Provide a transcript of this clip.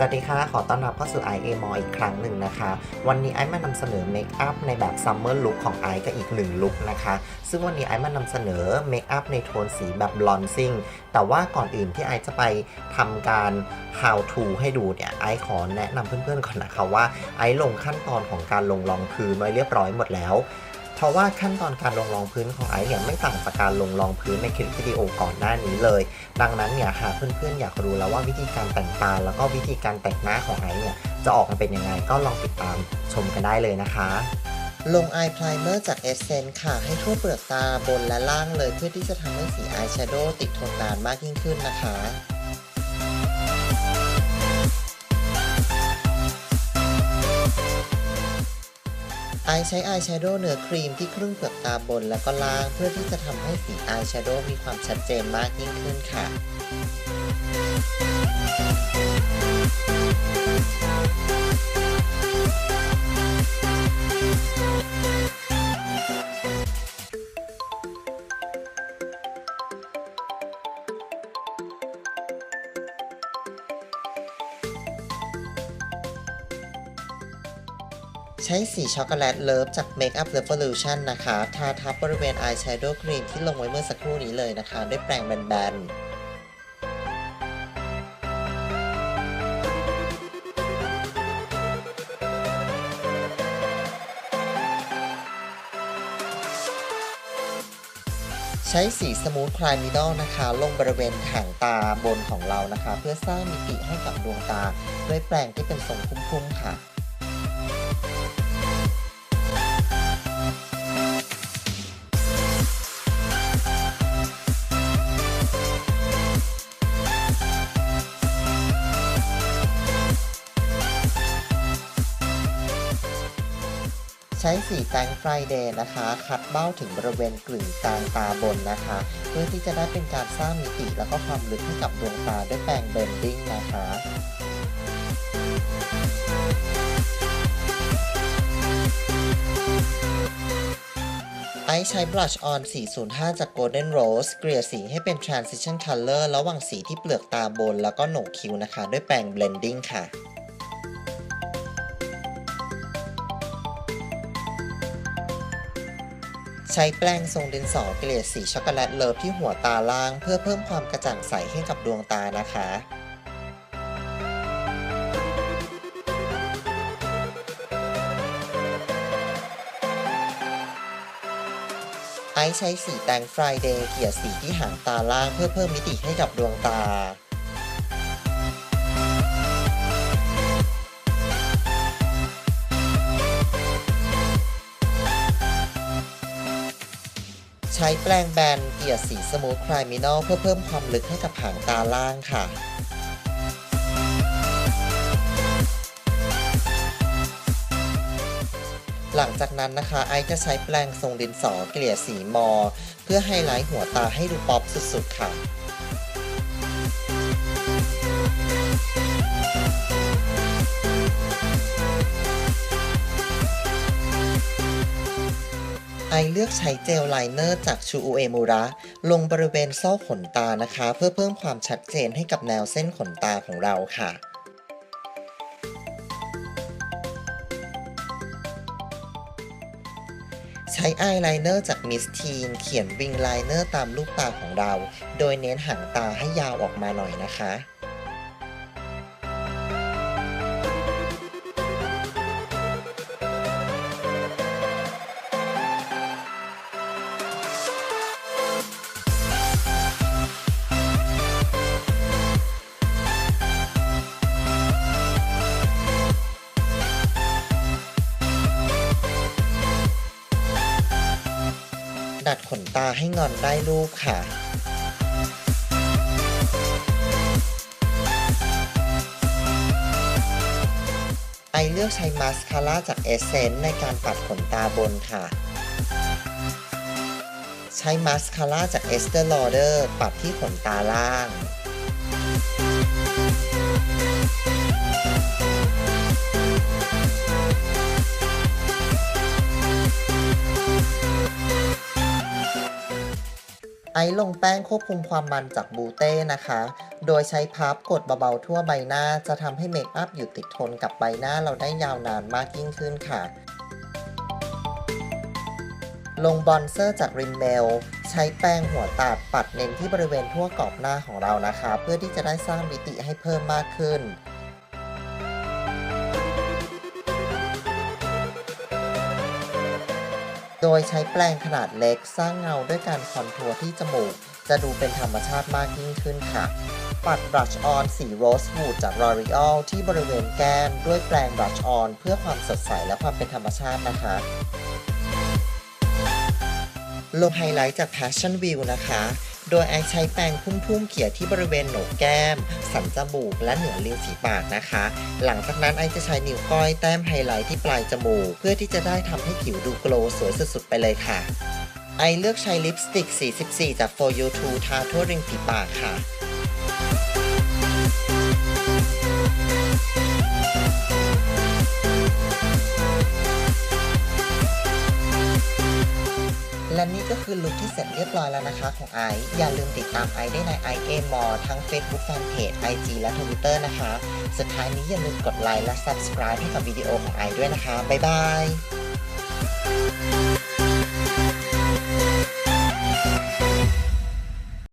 สวัสดีค่ะ ขอต้อนรับเข้าสู่ i อ m o อีกครั้งหนึ่งนะคะ วันนี้ไอซ์มานำเสนอเมคอัพในแบบซัมเมอร์ลุคของไอซ์กับอีกหนึ่งลุคนะคะ ซึ่งวันนี้ไอซ์มานำเสนอเมคอัพในโทนสีแบบบลอนซิ่ง แต่ว่าก่อนอื่นที่ไอซ์จะไปทำการ how to ให้ดูเนี่ย ไอซ์ขอแนะนำเพื่อนๆก่อนนะคะว่าไอซ์ลงขั้นตอนของการลงรองพื้นไว้เรียบร้อยหมดแล้ว เพราะว่าขั้นตอนการลงรองพื้นของไอซ์เนี่ยไม่ต่างจากการลงรองพื้นในคลิปวิดีโอก่อนหน้านี้เลย ดังนั้นเนี่ยหากเพื่อนๆอยากรู้แล้วว่าวิธีการแต่งตาแล้วก็วิธีการแต่งหน้าของไอซ์เนี่ยจะออกมาเป็นยังไงก็ลองติดตามชมกันได้เลยนะคะลง Eye Primer จาก Essence ค่ะ ให้ทั่วเปลือกตาบนและล่างเลยเพื่อที่จะทำให้สี Eyeshadow ติดทนนานมากยิ่งขึ้นนะคะ อายใช้อายแชโดว์เนื้อครีมที่ครึ่งเปลือกตาบนแล้วก็ล่าง เพื่อที่จะทำให้สีอายแชโดว์มีความชัดเจนมากยิ่งขึ้นค่ะ ใช้สีช็อกโกแลตเลิฟจาก Makeup Revolution นะคะ ทาทับบริเวณอายแชโดว์ครีมที่ลงไว้เมื่อสักครู่นี้เลยนะคะ ด้วยแปรงแบนๆใช้สีสมูทคลายมิดอลนะคะ ลงบริเวณหางตาบนของเรานะคะ เพื่อสร้างมิติให้กับดวงตา ด้วยแปรงที่เป็นทรงพุ่มๆค่ะ ใช้สีแตงไฟเดย์นะคะ คัดเบ้าถึงบริเวณกลึงกลางตาบนนะคะ เพื่อที่จะได้เป็นการสร้างมิติแล้วก็ความลึกให้กับดวงตาด้วยแปรงเบนดิ้งนะคะไอซ์ใช้บลัชออน 405 จาก Golden Rose เกลี่ยสีให้เป็น Transition Color ระหว่างสีที่เปลือกตาบนแล้วก็โหนกคิ้วนะคะ ด้วยแปรง Blending ค่ะ ใช้แปรงทรงดินสอเกลี่สีช็อกโกแลตเลิฟที่หัวตาล่าง เพื่อเพิ่มความกระจ่างใสให้กับดวงตานะคะไอซ์ใช้สีแตงฟรายเดย์เกลี่ยสีที่หางตาล่างเพื่อเพิ่มมิติให้กับดวงตา ใช้แปรงแบนเกลี่ยสีสมูทคลายมินอลเพื่อเพิ่มความลึกให้กับหางตาล่างค่ะหลังจากนั้นนะคะ ไอจะใช้แปรงทรงดินสอเกลี่ยสีมอ เพื่อให้ไลท์หัวตาให้ดูป๊อปสุดๆค่ะ ไอเลือกใช้เจลไลเนอร์จากชูอุเอมูระลงบริเวณซอกขนตานะคะ เพื่อเพิ่มความชัดเจนให้กับแนวเส้นขนตาของเราค่ะใช้อายไลเนอร์จากมิสทีนเขียนวิงไลเนอร์ตามลูกตาของเรา โดยเน้นหางตาให้ยาวออกมาหน่อยนะคะ ดัดขนตาให้งอนได้รูปค่ะ ไอเลือกใช้มาสคาร่าจากเอเซนในการปัดขนตาบนค่ะ ใช้มาสคาร่าจากเอสเตอร์ลอเดอร์ปัดที่ขนตาล่าง ไอลงแป้งควบคุมความมันจากบูเต้นะคะ โดยใช้พับกดเบาๆทั่วใบหน้าจะทำให้เมคอัพอยู่ติดทนกับใบหน้าเราได้ยาวนานมากยิ่งขึ้นค่ะ ลงบอนเซอร์จากริมเมล ใช้แป้งหัวตัดปัดเน้นที่บริเวณทั่วกรอบหน้าของเรานะคะ เพื่อที่จะได้สร้างมิติให้เพิ่มมากขึ้น ยใช้แปรงขนาดเล็กสร้างเงาด้วยการคอนทัวร์ที่จมูก จะดูเป็นธรรมชาติมากยิ่งขึ้นค่ะ ปัดบรัชออนสีโรสวูดจาก L'Oreal ที่บริเวณแก้มด้วยแปรงบรัชออนเพื่อความสดใสและความเป็นธรรมชาตินะคะลงไฮไลท์จาก Passion View นะคะ โดยไอใช้แปรงพุ่มๆเขี่ยที่บริเวณโหนกแก้ม สันจมูก และเหนือริมฝีปากนะคะ หลังจากนั้นไอจะใช้นิ้วก้อยแต้มไฮไลท์ที่ปลายจมูก เพื่อที่จะได้ทำให้ผิวดูโกลว์สวยสุดๆไปเลยค่ะ ไอเลือกใช้ลิปสติก 44 จาก For You 2ทาทั่วริมฝีปากค่ะ คือลุคที่เสร็จเรียบร้อยแล้วนะคะของไอซ์อย่าลืมติดตามไอซ์ได้ใน i a m o r ทั้ง Facebook Fanpage IG และ Twitter นะคะ สุดท้ายนี้อย่าลืมกดไลค์และ Subscribe ให้กับวิดีโอของไอซ์ด้วยนะคะ บ๊ายบาย